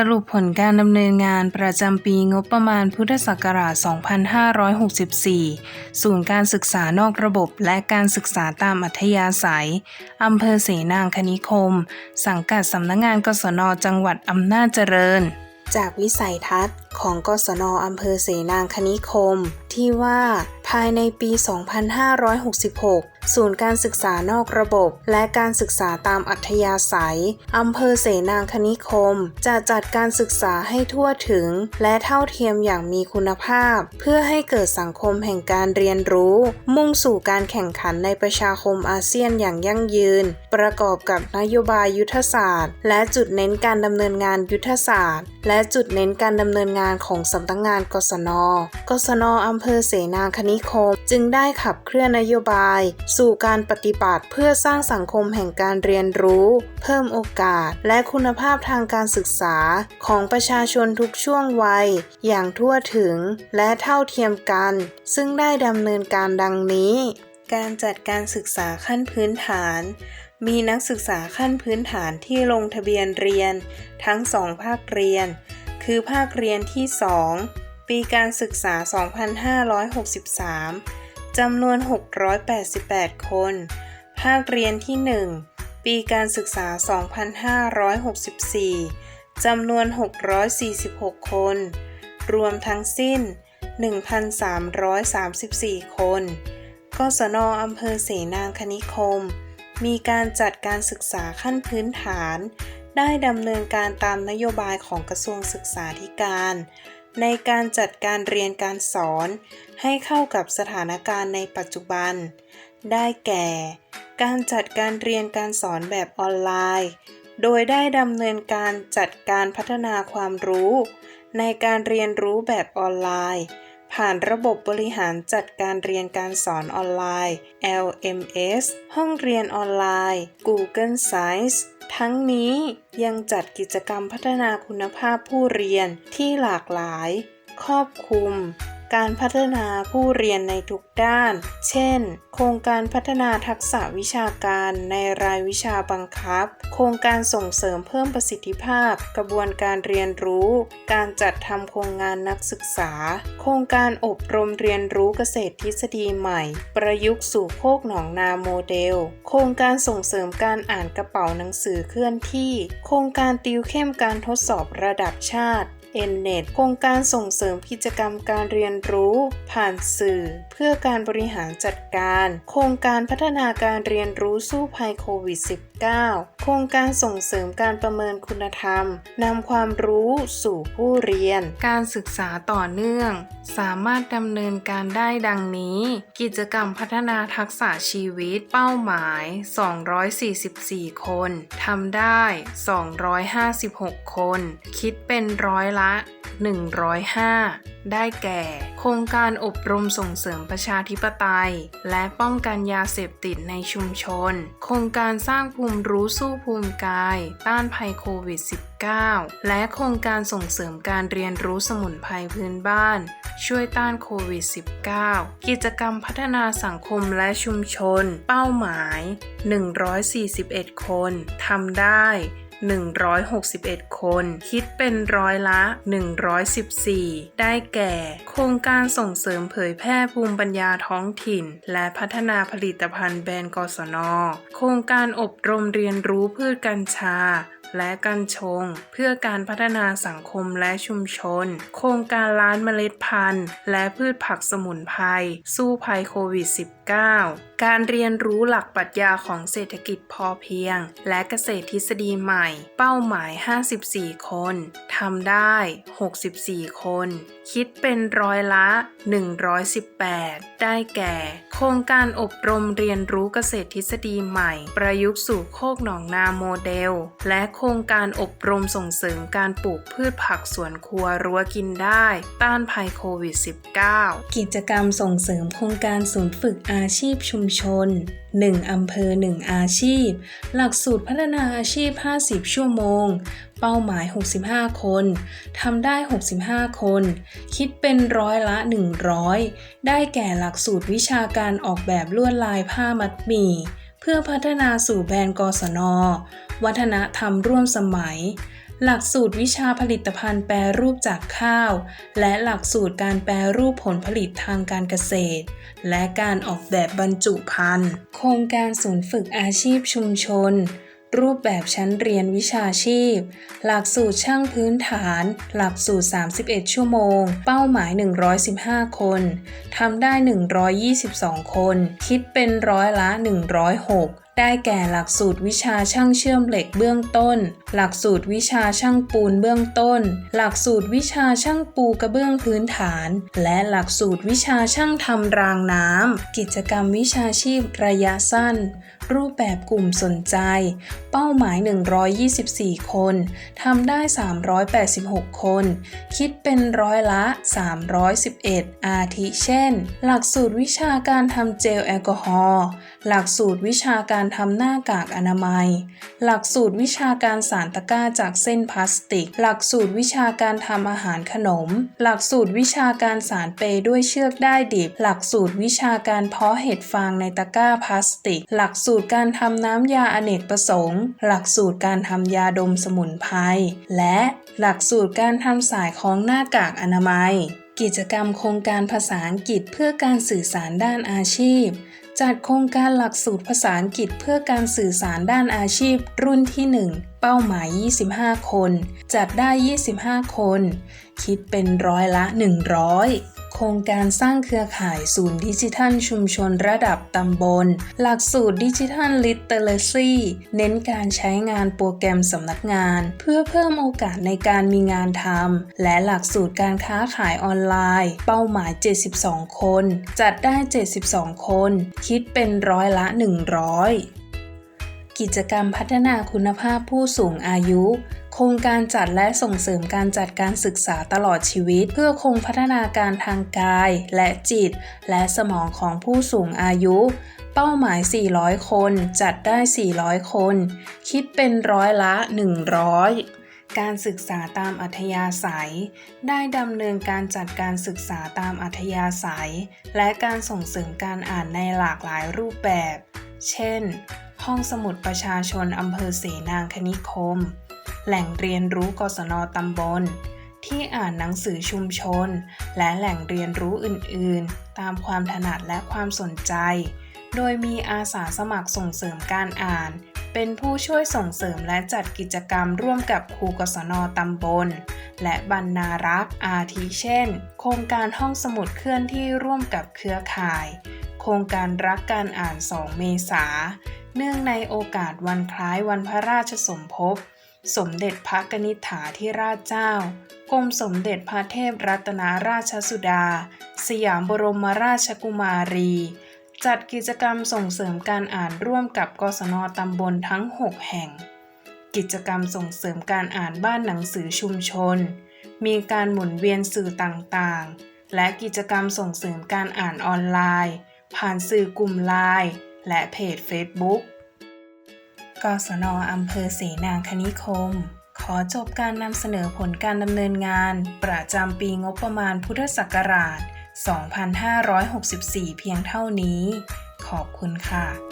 สรุปผลการดำเนินงานประจำปีงบประมาณพุทธศักราช 2564 ศูนย์การศึกษานอกระบบและการศึกษาตามอัธยาศัย อำเภอเสนางคณิคม สังกัดสำนักงงานกศนจังหวัดอำนาจเจริญ จากวิสัยทัศน์ของกศนอำเภอเสนางคณิคม ที่ว่าภายในปี 2566 ศูนย์การศึกษานอกระบบ และการศึกษาตามอัธยาศัย อำเภอเสนางคณิคม จะจัดการศึกษาให้ทั่วถึง และเท่าเทียมอย่างมีคุณภาพ เพื่อให้เกิดสังคมแห่งการเรียนรู้ มุ่งสู่การแข่งขันในประชาคมอาเซียนอย่างยั่งยืน ประกอบกับนโยบายยุทธศาสตร์ และจุดเน้นการดำเนินงานยุทธศาสตร์ และจุดเน้นการดำเนินงานของสำนักงานกศน กศนอำเภอเสนาคณิคม จึงได้ขับเคลื่อนนโยบาย สู่การปฏิบัติเพื่อสร้างสังคมแห่งการเรียนรู้ เพิ่มโอกาส และคุณภาพทางการศึกษาของประชาชนทุกช่วงวัย อย่างทั่วถึงและเท่าเทียมกัน ซึ่งได้ดำเนินการดังนี้ การจัดการศึกษาขั้นพื้นฐาน มีนักศึกษาขั้นพื้นฐานที่ลงทะเบียนเรียน ทั้งสองภาคเรียน คือภาคเรียนที่ 2 ปีการศึกษา 2563 จำนวน 688 คน ภาคเรียนที่ 1 ปีการศึกษา 2564 จำนวน 646 คน รวมทั้งสิ้น 1,334 คน กศนอำเภอเสนางคณิคม มีการจัดการศึกษาขั้นพื้นฐาน ได้ดำเนินการตามนโยบายของกระทรวงศึกษาธิการ ในการจัดการเรียนการสอน ให้เข้ากับสถานการณ์ในปัจจุบัน ได้แก่ การจัดการเรียนการสอนแบบออนไลน์ โดยได้ดำเนินการจัดการพัฒนาความรู้ ในการเรียนรู้แบบออนไลน์ ผ่านระบบบริหารจัดการเรียนการสอนออนไลน์ LMS ห้องเรียนออนไลน์ Google Sites ทั้งนี้ยังจัดกิจกรรมพัฒนาคุณภาพผู้เรียนที่หลากหลาย ครอบคลุม การพัฒนาผู้เรียนในทุกด้าน เช่น โครงการพัฒนาทักษะวิชาการในรายวิชาบังคับ โครงการส่งเสริมเพิ่มประสิทธิภาพ กระบวนการเรียนรู้ การจัดทำโครงงานนักศึกษา โครงการอบรมเรียนรู้เกษตรทฤษฎีใหม่ ประยุกต์สู่โคกหนองนาโมเดล โครงการส่งเสริมการอ่านกระเป๋าหนังสือเคลื่อนที่ โครงการติวเข้มการทดสอบระดับชาติ เอ็นเน็ตโครงการส่งเสริมกิจกรรมการเรียนรู้ ผ่านสื่อ เพื่อการบริหารจัดการ โครงการพัฒนาการเรียนรู้สู้ภัยโควิด -19 โครงการส่งเสริมการประเมินคุณธรรมนำความรู้สู่ผู้เรียน การศึกษาต่อเนื่อง สามารถดำเนินการได้ดังนี้ กิจกรรมพัฒนาทักษะชีวิต เป้าหมาย 244 คนทำได้ 256 คน คิดเป็นร้อยละ105 ได้แก่ โครงการอบรมส่งเสริมประชาธิปไตย และป้องกันยาเสพติดในชุมชน โครงการสร้างภูมิรู้สู้ภูมิกาย ต้านภัยโควิด -19 และโครงการส่งเสริมการเรียนรู้สมุนไพรพื้นบ้าน ช่วยต้านโควิด -19 กิจกรรมพัฒนาสังคมและชุมชน เป้าหมาย 141 คนทำได้ 161 คน คิดเป็นร้อยละ 114 ได้แก่ โครงการส่งเสริมเผยแพร่ภูมิปัญญาท้องถิ่น และพัฒนาผลิตภัณฑ์แบรนด์กศน โครงการอบรมเรียนรู้พืชกัญชาและกัญชง เพื่อการพัฒนาสังคมและชุมชน โครงการล้านเมล็ดพันธุ์ และพืชผักสมุนไพรสู้ภัยโควิด -19 การเรียนรู้หลักปรัชญาของเศรษฐกิจพอเพียง และเกษตรทฤษฎีใหม่ เป้าหมาย 54 คนทำได้ 64 คน คิดเป็นร้อยละ 118 ได้แก่ โครงการอบรมเรียนรู้เกษตรทฤษฎีใหม่ ประยุกต์สู่โคกหนองนาโมเดล และโครงการอบรมส่งเสริมการปลูกพืชผักสวนครัวรั้วกินได้ ต้านภัยโควิด -19 กิจกรรมส่งเสริมโครงการศูนย์ฝึกอาชีพชุมชน 1 อำเภอ 1 อาชีพ หลักสูตรพัฒนาอาชีพ 50 ชั่วโมง เป้าหมาย 65 คน ทำได้ 65 คน คิดเป็นร้อยละ 100 ได้แก่หลักสูตรวิชาการออกแบบลวดลายผ้ามัดหมี่ เพื่อพัฒนาสู่แบรนด์กศน วัฒนธรรมร่วมสมัย หลักสูตรวิชาผลิตภัณฑ์แปรรูปจากข้าว และหลักสูตรการแปรรูปผลผลิตทางการเกษตร และการออกแบบบรรจุภัณฑ์ โครงการศูนย์ฝึกอาชีพชุมชน รูปแบบชั้นเรียนวิชาชีพ หลักสูตรช่างพื้นฐาน หลักสูตร 31 ชั่วโมง เป้าหมาย 115 คนทำได้ 122 คน คิดเป็นร้อยละ 106ได้แก่หลักสูตรวิชาช่างเชื่อมเหล็กเบื้องต้นหลักสูตรวิชาช่างปูนเบื้องต้น หลักสูตรวิชาช่างปูกระเบื้องพื้นฐาน และหลักสูตรวิชาช่างทำรางน้ำ กิจกรรมวิชาชีพระยะสั้น รูปแบบกลุ่มสนใจ เป้าหมาย 124 คนทำได้ 386 คน คิดเป็นร้อยละ 311 อาทิเช่น หลักสูตรวิชาการทำเจลแอลกอฮอล์ หลักสูตรวิชาการทำหน้ากากอนามัย หลักสูตรวิชาการสารตะกร้าจากเส้นพลาสติก หลักสูตรวิชาการทำอาหารขนม หลักสูตรวิชาการสารเปรย์ด้วยเชือกได้ดิบ หลักสูตรวิชาการเพาะเห็ดฟางในตะกร้าพลาสติก หลักสูตรการทำน้ำยาอเนกประสงค์ หลักสูตรการทำยาดมสมุนไพร และหลักสูตรการทำสายคล้องหน้ากากอนามัย กิจกรรมโครงการภาษาอังกฤษเพื่อการสื่อสารด้านอาชีพจัดโครงการหลักสูตรภาษาอังกฤษเพื่อการสื่อสารด้านอาชีพรุ่นที่ 1เป้าหมาย 25 คน จัดได้ 25 คน คิดเป็นร้อยละ 100โครงการสร้างเครือข่ายศูนย์ดิจิทัลชุมชนระดับตำบล หลักสูตรดิจิทัลลิเตอเรซีเน้นการใช้งานโปรแกรมสำนักงาน เพื่อเพิ่มโอกาสในการมีงานทำและหลักสูตรการค้าขายออนไลน์ เป้าหมาย 72 คน จัดได้ 72 คน คิดเป็นร้อยละ 100 กิจกรรมพัฒนาคุณภาพผู้สูงอายุ โครงการจัดและส่งเสริมการจัดการศึกษาตลอดชีวิต เพื่อคงพัฒนาการทางกายและจิต และสมองของผู้สูงอายุ เป้าหมาย 400 คน จัดได้ 400 คน คิดเป็นร้อยละ 100การศึกษาตามอัธยาศัย ได้ดำเนินการจัดการศึกษาตามอัธยาศัย และการส่งเสริมการอ่านในหลากหลายรูปแบบ เช่น ห้องสมุดประชาชนอำเภอเสนางคณิคม แหล่งเรียนรู้กศนตำบล ที่อ่านหนังสือชุมชน และแหล่งเรียนรู้อื่นๆ ตามความถนัดและความสนใจ โดยมีอาสาสมัครส่งเสริมการอ่าน เป็นผู้ช่วยส่งเสริมและจัดกิจกรรมร่วมกับครูกศนตำบล และบรรณารักษ์อาทิเช่น โครงการห้องสมุดเคลื่อนที่ร่วมกับเครือข่าย โครงการรักการอ่าน 2 เมษา เนื่องในโอกาสวันคล้ายวันพระราชสมภพ สมเด็จพระกนิษฐาธิราชเจ้ากรมสมเด็จพระเทพรัตนราชสุดา สยามบรมราชกุมารี จัดกิจกรรมส่งเสริมการอ่านร่วมกับกศนตำบลทั้ง 6 แห่ง กิจกรรมส่งเสริมการอ่านบ้านหนังสือชุมชน มีการหมุนเวียนสื่อต่างๆ และกิจกรรมส่งเสริมการอ่านออนไลน์ ผ่านสื่อกลุ่มไลน์ และเพจ Facebook กศนอำเภอเสนางคณิคม ขอจบการนำเสนอผลการดำเนินงาน ประจำปีงบประมาณพุทธศักราช 2564 เพียงเท่านี้ ขอบคุณค่ะ